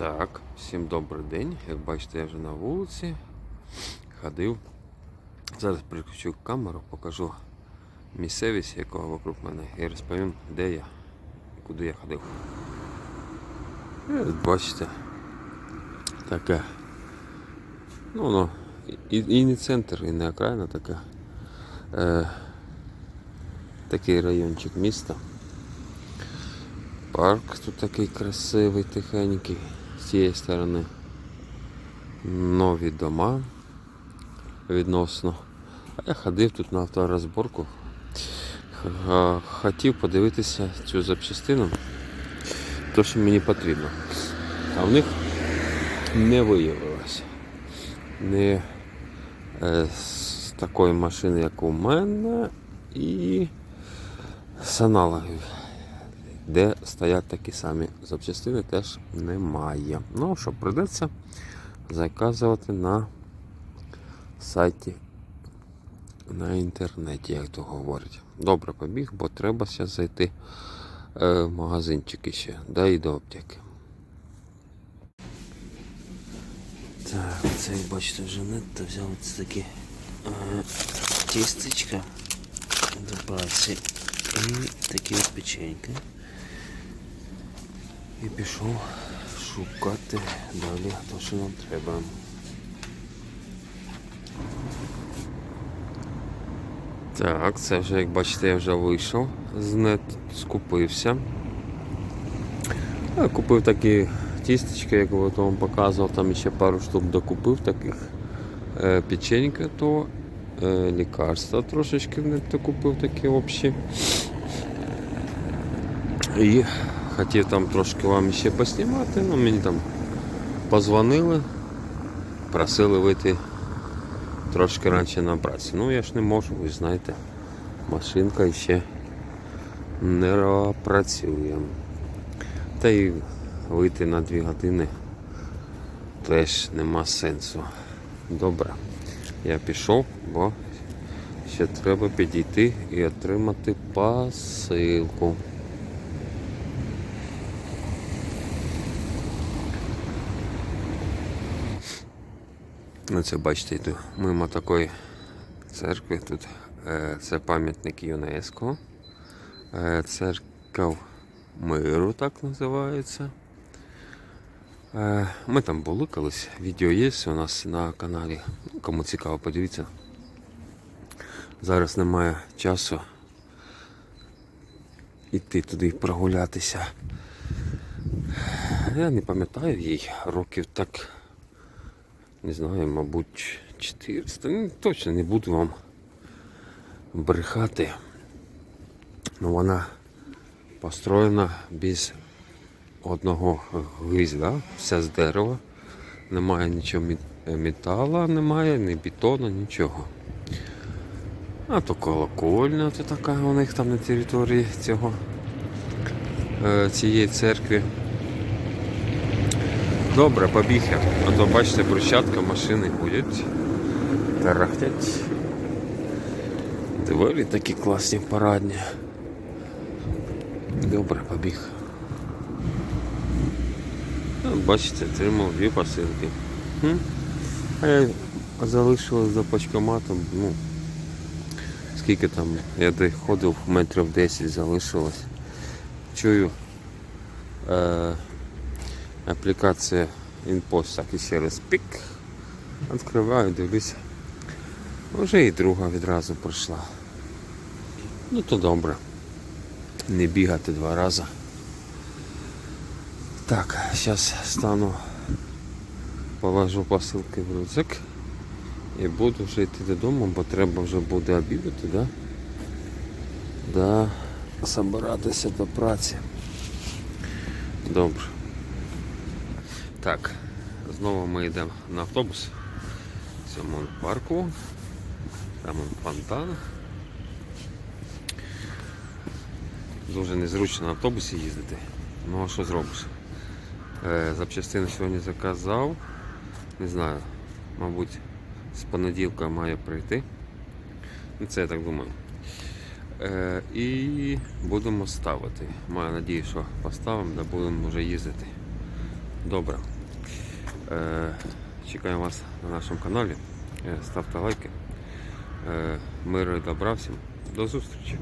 Так, всім добрий день. Як бачите, я вже на вулиці ходив. Зараз приключу камеру, покажу місцевість, яка вокруг мене, і розповім, де я і куди я ходив. І от бачите, таке. Ну, воно і, і не центр, і не окраїна така. Е, такий райончик міста. Парк тут такий красивий, тихенький. З цієї сторони нові дома відносно. А я ходив тут на авторозборку. Хотів подивитися цю запчастину, то що мені потрібно. А в них не виявилося. Не е, з такої машини, як у мене, і з аналогів де стоять такі самі запчастини, теж немає. Ну що, прийдеться заказувати на сайті на інтернеті, як то говорять. Добре побіг, бо треба зараз зайти е, в магазинчики ще, да і до аптеки. Так, це бачите вже нетто взяв ось такі е, тістечка до праці і такі от печеньки. І пішов шукати далі те, що нам треба. Так, це вже, як бачите, я вже вийшов з нет, скупився. Я купив такі тістечки, як я вам показував, там ще пару штук докупив таких е, печенька, то е, лікарства трошечки в нет купив такі общі. І хотів там трошки вам ще поснімати, ну мені там позвонили, просили вийти трошки раніше на працю. Ну я ж не можу, ви знаєте, машинка ще не працює. Та й вийти на дві години теж нема сенсу. Добре, я пішов, бо ще треба підійти і отримати посилку. Оце бачите, йду мимо такої церкви. Тут е, це пам'ятник ЮНЕСКО. Е, церква миру так називається. Е, ми там були колись. Відео є у нас на каналі. Ну, Кому цікаво, подивіться. Зараз немає часу іти туди прогулятися. Я не пам'ятаю їй років так не знаю, мабуть, 400. Ну, точно не буду вам брехати. Ну вона построєна без одного гвізда, вся з дерева. Немає нічого мет- металу, немає, ні бетону, нічого. А то колокольня, то така у них там на території цього, е, цієї церкви. Добре, побіг я. А то бачите, брусчатка, машини ходять, тарахтять. Доволі такі класні парадні. Добре, побіг. Бачите, отримав дві посилки. А я залишилось за почкоматом, ну, скільки там, я доходив метрів 10 залишилось. Чую. Е- Аплікація InPost так і ще раз пік. Відкриваю, дивлюся. Вже і друга відразу пройшла. Ну то добре. Не бігати два рази. Так, зараз стану, положу посилки в рюкзак і буду вже йти додому, бо треба вже буде обідати, да? Да, собиратися до праці. Добре. Так, знову ми йдемо на автобус в цьому парку. Там он фонтан. Дуже незручно на автобусі їздити. Ну а що зробиш? Е, запчастини сьогодні заказав. Не знаю, мабуть, з понеділка має прийти. Ну, Це я так думаю. Е, і будемо ставити. Маю надію, що поставимо, да будемо вже їздити. Добре. Е, чекаємо вас на нашому каналі. Е, ставте лайки. Е, миру і добра всім. До зустрічі!